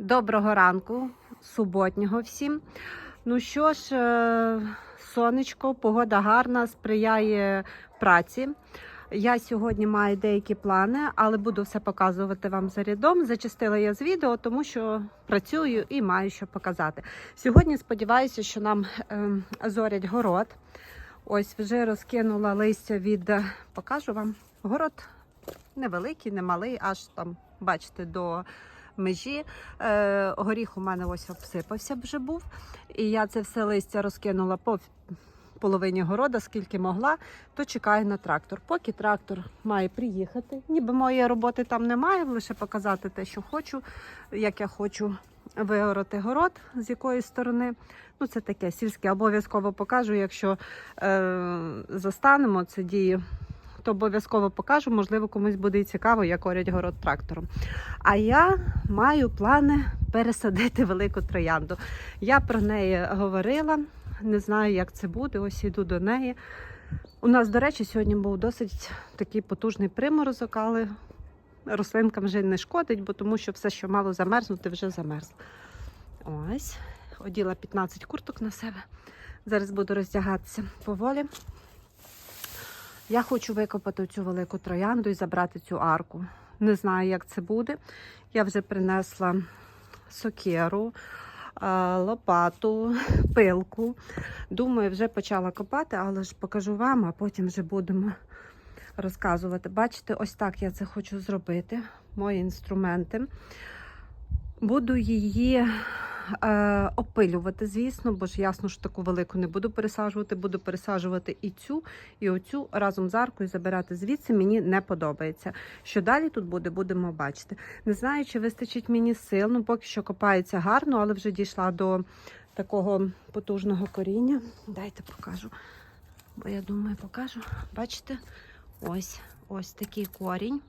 Доброго ранку, суботнього всім. Ну що ж, е, сонечко, погода гарна, сприяє праці. Я сьогодні маю деякі плани, але буду все показувати вам за рядом. Зачастила я з відео, тому що працюю і маю що показати. Сьогодні сподіваюся, що нам е, зорять город. Ось вже розкинула листя від е, покажу вам. Город невеликий, не малий, аж там, бачите, до межі. Е, горіх у мене ось обсипався вже був. І я це все листя розкинула по половині города, скільки могла, то чекаю на трактор. Поки трактор має приїхати. Ніби моєї роботи там немає, лише показати те, що хочу, як я хочу вигороти город, з якої сторони. Ну, це таке сільське. Обов'язково покажу, якщо е, застанемо це дії то обов'язково покажу. Можливо, комусь буде цікаво, як орять город трактором. А я маю плани пересадити велику троянду. Я про неї говорила, не знаю, як це буде. Ось йду до неї. У нас, до речі, сьогодні був досить такий потужний приморозок, але рослинкам вже не шкодить, бо тому що все, що мало замерзнути, вже замерзло. Ось, оділа 15 курток на себе. Зараз буду роздягатися поволі. Я хочу викопати цю велику троянду і забрати цю арку. Не знаю, як це буде. Я вже принесла сокеру, лопату, пилку. Думаю, вже почала копати, але ж покажу вам, а потім вже будемо розказувати. Бачите, ось так я це хочу зробити. Мої інструменти. Буду її е, опилювати, звісно, бо ж ясно, що таку велику не буду пересаджувати. Буду пересаджувати і цю, і оцю разом з аркою забирати звідси. Мені не подобається. Що далі тут буде, будемо бачити. Не знаю, чи вистачить мені сил. Ну, поки що копається гарно, але вже дійшла до такого потужного коріння. Дайте покажу. Бо я думаю, покажу. Бачите? Ось, ось такий корінь.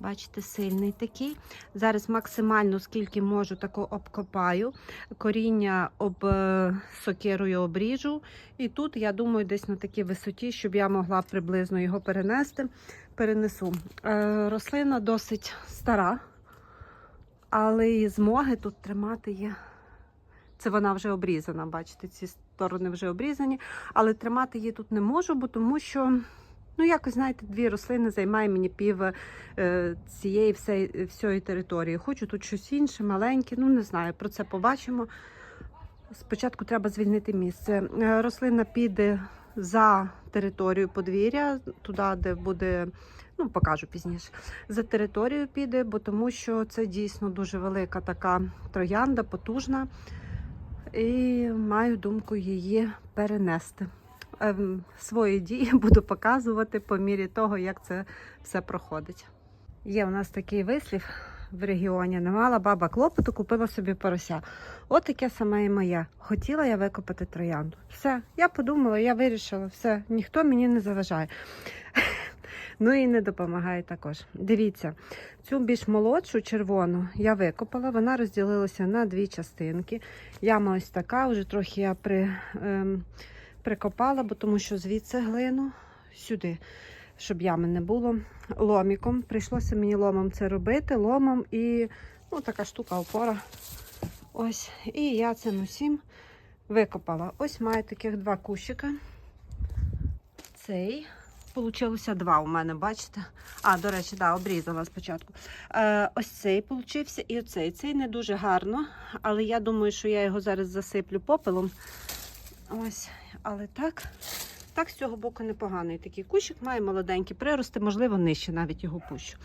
Бачите, сильний такий. Зараз максимально, скільки можу, тако обкопаю. Коріння об е, сокирою обріжу. І тут, я думаю, десь на такій висоті, щоб я могла приблизно його перенести. Перенесу. Е, рослина досить стара, але і змоги тут тримати є. Це вона вже обрізана, бачите, ці сторони вже обрізані, але тримати її тут не можу, бо тому що. Ну, якось, знаєте, дві рослини займає мені пів е, цієї всей, всієї території. Хочу тут щось інше, маленьке, ну не знаю, про це побачимо. Спочатку треба звільнити місце. Е, рослина піде за територію подвір'я, туди, де буде, ну, покажу пізніше. За територію піде, бо тому що це дійсно дуже велика така троянда, потужна. І маю думку її перенести свої дії буду показувати по мірі того, як це все проходить. Є у нас такий вислів в регіоні. Не мала баба клопоту, купила собі порося. От таке саме і моє. Хотіла я викопати троянду. Все, я подумала, я вирішила, все, ніхто мені не заважає. Ну і не допомагає також. Дивіться, цю більш молодшу червону я викопала, вона розділилася на дві частинки. Яма ось така, вже трохи я при. Ем, прикопала, бо тому що звідси глину сюди, щоб ями не було. Ломіком. Прийшлося мені ломом це робити, ломом і ну, така штука опора. Ось. І я цим усім викопала. Ось маю таких два кущика. Цей. Получилося два у мене, бачите? А, до речі, да, обрізала спочатку. Е, Ось цей получився і оцей. Цей не дуже гарно, але я думаю, що я його зараз засиплю попелом. Ось, але так, так з цього боку непоганий такий кущик, має молоденькі прирости, можливо, нижче навіть його пущу.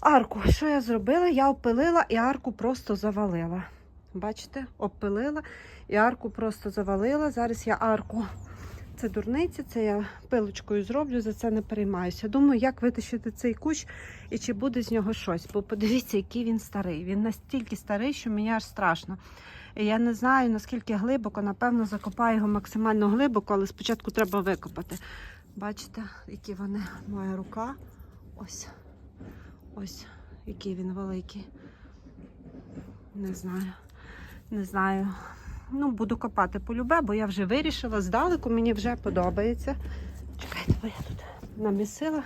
Арку, що я зробила? Я опилила і арку просто завалила. Бачите, опилила і арку просто завалила. Зараз я арку, це дурниця, це я пилочкою зроблю, за це не переймаюся. Думаю, як витащити цей кущ і чи буде з нього щось. Бо подивіться, який він старий. Він настільки старий, що мені аж страшно. Я не знаю, наскільки глибоко, напевно, закопаю його максимально глибоко, але спочатку треба викопати. Бачите, які вони, моя рука. Ось. Ось, який він великий. Не знаю. Не знаю. Ну, буду копати полюбе, бо я вже вирішила, здалеку мені вже подобається. Чекайте, бо я тут намісила.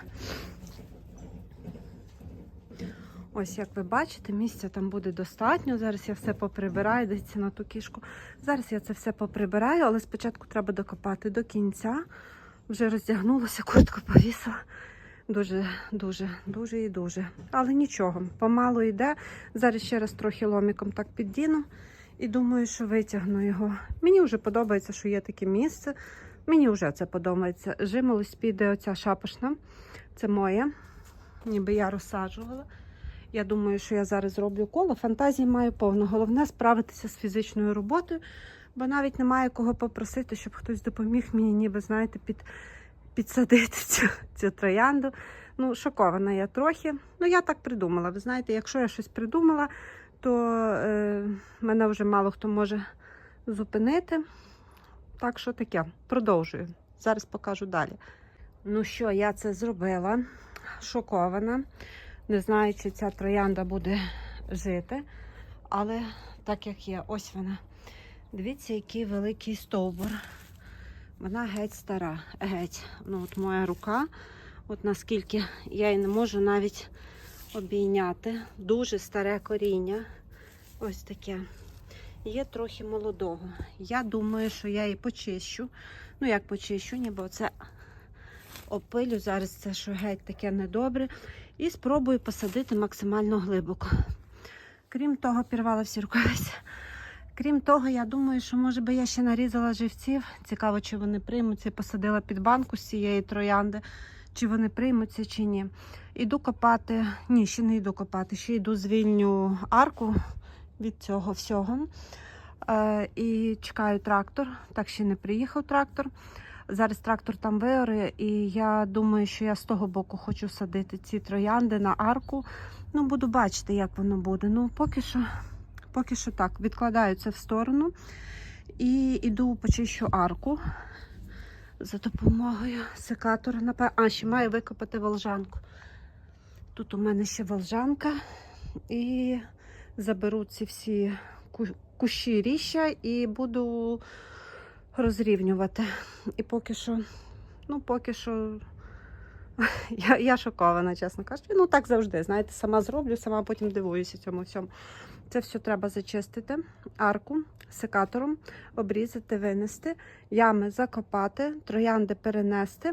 Ось, як ви бачите, місця там буде достатньо. Зараз я все поприбираю, дивіться на ту кішку. Зараз я це все поприбираю, але спочатку треба докопати до кінця. Вже роздягнулася, куртку повісила. Дуже, дуже, і дуже. Але нічого, помалу йде. Зараз ще раз трохи ломіком так піддіну і думаю, що витягну його. Мені вже подобається, що є таке місце. Мені вже це подобається. Жимолость піде оця шапошна. Це моє. Ніби я розсаджувала. Я думаю, що я зараз зроблю коло. Фантазії маю повно. Головне справитися з фізичною роботою, бо навіть немає кого попросити, щоб хтось допоміг мені, ніби, знаєте, під, підсадити цю, цю троянду. Ну, шокована я трохи. Ну, я так придумала. Ви знаєте, якщо я щось придумала, то е, мене вже мало хто може зупинити. Так що таке, продовжую. Зараз покажу далі. Ну що, я це зробила, шокована. Не знаю, чи ця троянда буде жити, але так як є, ось вона. Дивіться, який великий стовбур. Вона геть стара. Геть. Ну, от моя рука, от наскільки я її не можу навіть обійняти. Дуже старе коріння. Ось таке. Є трохи молодого. Я думаю, що я її почищу. Ну, як почищу, ніби це опилю зараз це, що геть таке недобре. І спробую посадити максимально глибоко. Крім того, пірвала всі рукавиці. Крім того, я думаю, що може би я ще нарізала живців. Цікаво, чи вони приймуться. Посадила під банку з цієї троянди, чи вони приймуться, чи ні. Іду копати. Ні, ще не йду копати, ще йду звільню арку від цього всього. Е, і чекаю трактор. Так ще не приїхав трактор. Зараз трактор там виоре, і я думаю, що я з того боку хочу садити ці троянди на арку. Ну, буду бачити, як воно буде. Ну, поки що, поки що так, відкладаю це в сторону і йду почищу арку за допомогою секатора. Напе- А, ще маю викопати волжанку. Тут у мене ще волжанка. І заберу ці всі кущі ріща і буду розрівнювати. І поки що, ну, поки що, я, я шокована, чесно кажучи. Ну, так завжди. Знаєте, сама зроблю, сама потім дивуюся цьому всьому. Це все треба зачистити, арку секатором, обрізати, винести, ями закопати, троянди перенести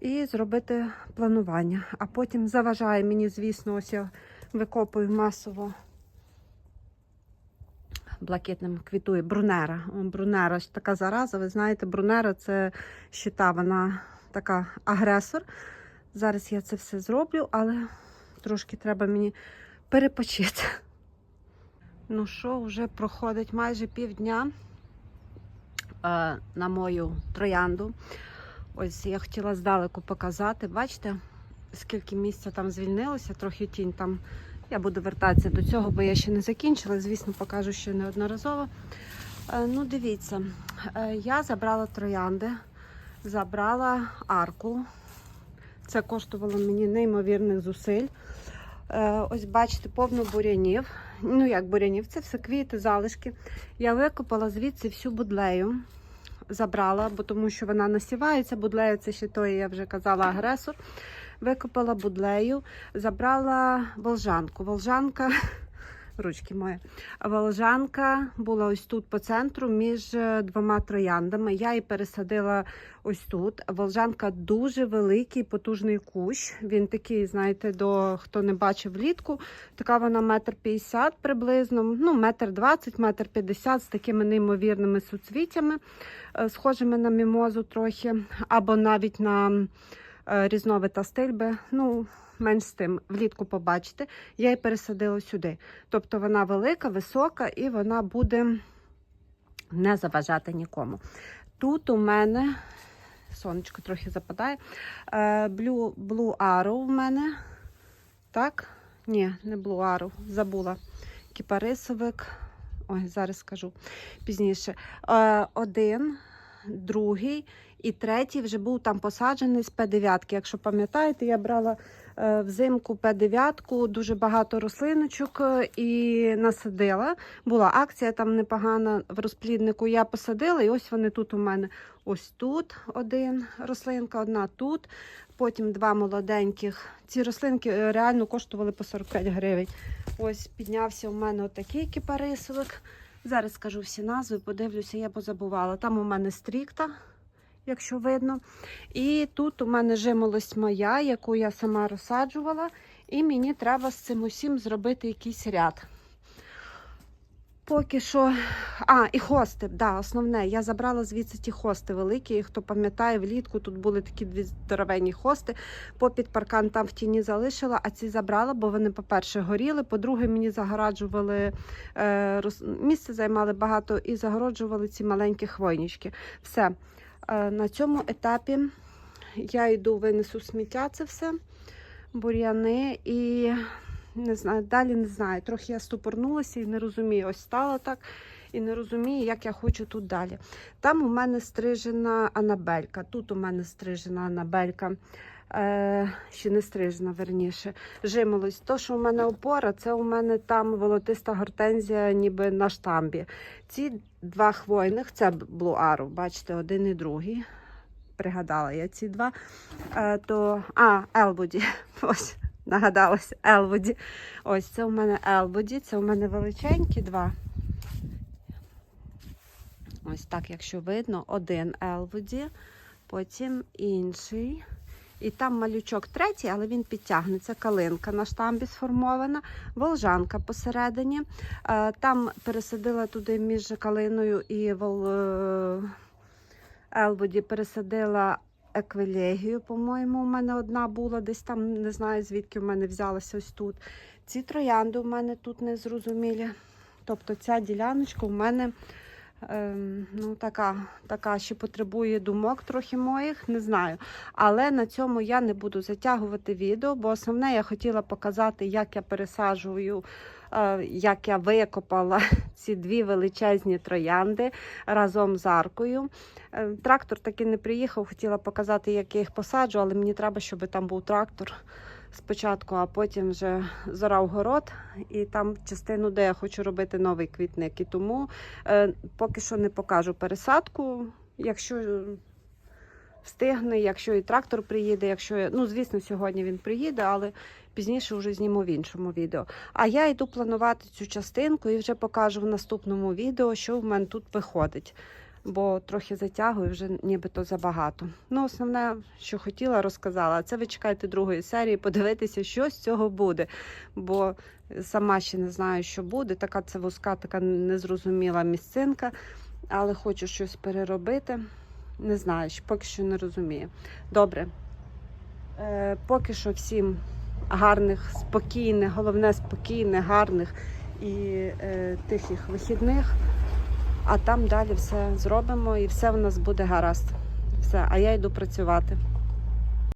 і зробити планування. А потім заважає мені, звісно, ось я викопую масово блакитним квітує брунера. Брунера така зараза. Ви знаєте, брунера це щита, вона така агресор. Зараз я це все зроблю, але трошки треба мені перепочити. Ну що, вже проходить майже півдня е, на мою троянду. Ось я хотіла здалеку показати. Бачите, скільки місця там звільнилося, трохи тінь там. Я буду вертатися до цього, бо я ще не закінчила. Звісно, покажу ще неодноразово. Е, ну, дивіться, е, я забрала троянди, забрала арку. Це коштувало мені неймовірних зусиль. Е, Ось бачите, повно бурянів. Ну, як бурянів, це все квіти, залишки. Я викопала звідси всю будлею. Забрала, бо тому що вона насівається. Будлею це ще той, я вже казала, агресор. Викопала будлею, забрала волжанку. Волжанка, ручки мої. Волжанка була ось тут по центру між е, двома трояндами. Я її пересадила ось тут. Волжанка дуже великий, потужний кущ. Він такий, знаєте, до хто не бачив влітку. Така вона метр п'ятдесят приблизно, ну, метр двадцять, метр п'ятдесят з такими неймовірними суцвіттями, е, схожими на мімозу трохи, або навіть на різновита стильби. Ну, менш з тим, влітку побачите. Я її пересадила сюди. Тобто вона велика, висока і вона буде не заважати нікому. Тут у мене сонечко трохи западає. е, Blue, Blue Arrow в мене. Так? Ні, не Blue Arrow, забула. Кіпарисовик. Ой, зараз скажу пізніше. Е, Один, другий і третій вже був там посаджений з П9. Якщо пам'ятаєте, я брала е, взимку П9, дуже багато рослиночок е, і насадила. Була акція там непогана в розпліднику. Я посадила, і ось вони тут у мене. Ось тут один рослинка, одна тут. потім два молоденьких. Ці рослинки е, реально коштували по 45 гривень. Ось піднявся у мене отакий кипарисовик. Зараз скажу всі назви, подивлюся, я позабувала. Там у мене стрікта, якщо видно. І тут у мене жимолость моя, яку я сама розсаджувала. І мені треба з цим усім зробити якийсь ряд. Поки що. А, і хости, да, основне. Я забрала звідси ті хости великі. Хто пам'ятає, влітку тут були такі дві здоровенні хости. Попід паркан там в тіні залишила, а ці забрала, бо вони, по-перше, горіли. По-друге, мені загораджували е, роз- місце займали багато і загороджували ці маленькі хвойнички. Все. Е, на цьому етапі я йду, винесу сміття це все, бур'яни і не знаю, далі не знаю. Трохи я ступорнулася і не розумію. Ось стала так і не розумію, як я хочу тут далі. Там у мене стрижена Анабелька. Тут у мене стрижена Анабелька. Е, ще не стрижена, верніше. Жимолость. То, що у мене опора, це у мене там волотиста гортензія, ніби на штамбі. Ці два хвойних, це блуару, бачите, один і другий. Пригадала я ці два. Е, то, а, Елбуді. Ось, нагадалася, Елбуді. Ось це у мене Елбуді, це у мене величенькі два. Ось так, якщо видно, один Елбуді, потім інший. І там малючок третій, але він підтягнеться. Калинка на штамбі сформована, волжанка посередині. Е, Там пересадила туди між калиною і вол... е, Елбоді пересадила еквілегію, по-моєму, у мене одна була десь там, не знаю звідки в мене взялася ось тут. Ці троянди у мене тут незрозумілі. Тобто ця діляночка у мене ну, така, така ще потребує думок трохи моїх, не знаю. Але на цьому я не буду затягувати відео, бо основне я хотіла показати, як я пересаджую, е, як я викопала ці дві величезні троянди разом з аркою. Е, Трактор таки не приїхав, хотіла показати, як я їх посаджу, але мені треба, щоб там був трактор спочатку, а потім вже зорав город, і там частину, де я хочу робити новий квітник. І тому е, поки що не покажу пересадку. Якщо встигне, якщо і трактор приїде, якщо я- ну звісно, сьогодні він приїде, але пізніше вже зніму в іншому відео. А я йду планувати цю частинку і вже покажу в наступному відео, що в мене тут виходить. Бо трохи затягую, вже нібито забагато. Ну, основне, що хотіла, розказала. Це ви чекайте другої серії, подивитися, що з цього буде. Бо сама ще не знаю, що буде. Така це вузька, така незрозуміла місцинка, але хочу щось переробити. Не знаю, поки що не розумію. Добре. Е, поки що всім гарних, спокійних, головне спокійних, гарних і е, тихих вихідних. А там далі все зробимо і все в нас буде гаразд. Все, а я йду працювати.